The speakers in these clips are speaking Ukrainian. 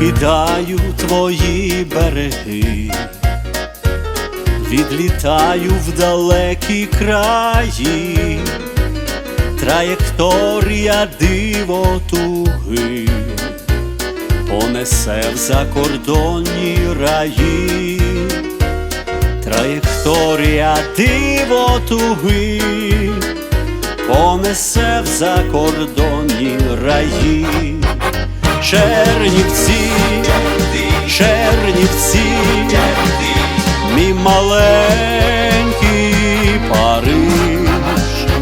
покидаю твої береги, відлітаю в далекі краї, траєкторія диво туги, понесе в закордонні раї, траєкторія диво туги, понесе в закордонні раї. Чернівці, Чернівці, мій маленький Париж,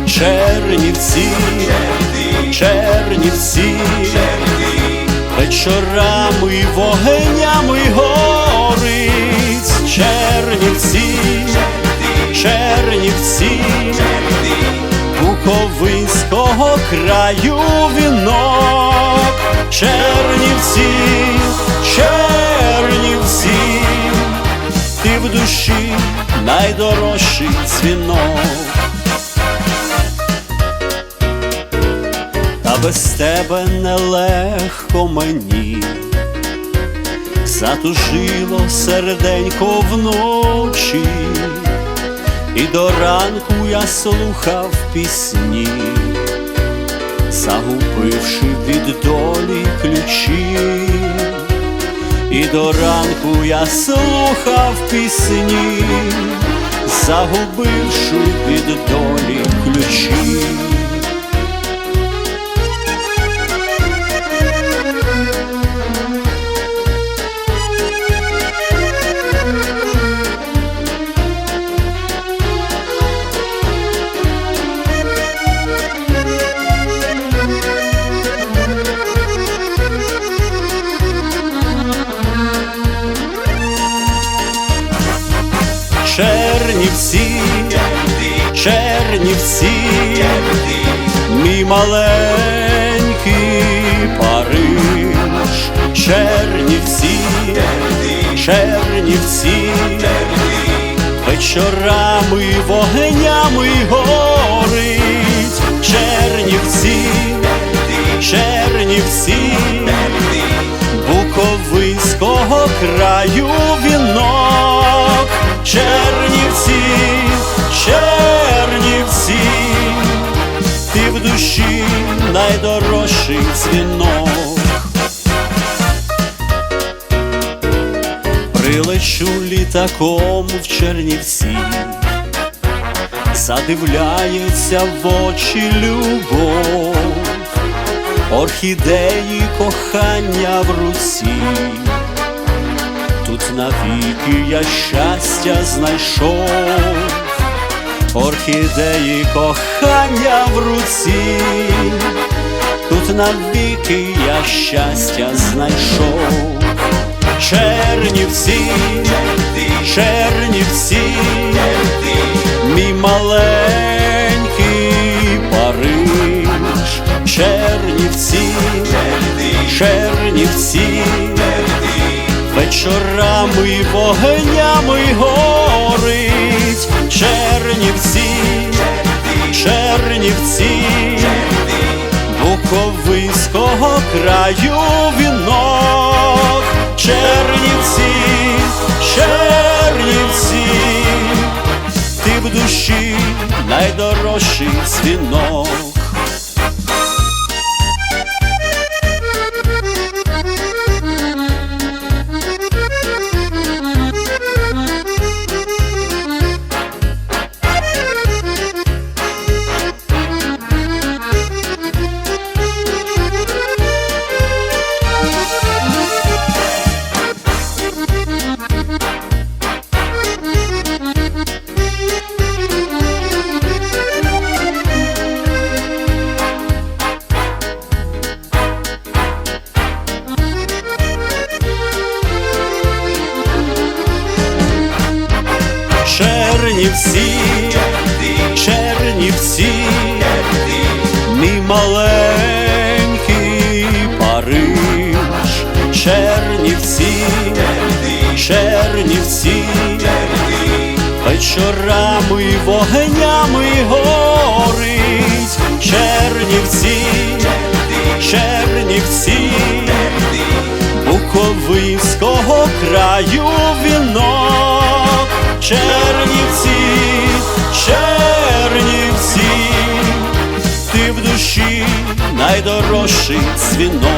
Чернівці, Чернівці, вечорами вогнями горить, Чернівці, Чернівці, Буковинського краю вінок, Чернівці, Чернівці, ти в душі найдорожчий дзвінок. Та без тебе нелегко мені, затужило серденько вночі, і до ранку я слухав пісні, загубивши від долі ключі, і до ранку я слухав пісні, загубивши від долі ключі. Чернівці, Чернівці, мій маленький Париж, Чернівці, Чернівці, вечорами вогнями горить, Чернівці, Чернівці, Буковинського краю найдорожчий дзвінок. Прилечу літаком в Чернівці, задивляється в очі любов, орхідеї кохання в руці. Тут навіки я щастя знайшов, орхідеї кохання в руці, навіки я щастя знайшов. Чернівці, Чернівці, мій маленький Париж, Чернівці, Чернівці, вечорами вогнями горить, Чернівці, Чернівці, Буковинського краю вінок, Чернівці, Чернівці, ти в душі найдорожчий дзвінок. Чернівці, Чернівці, мій маленький Париж, Чернівці, Чернівці, вечорами вогнями найдорожчий дзвінок.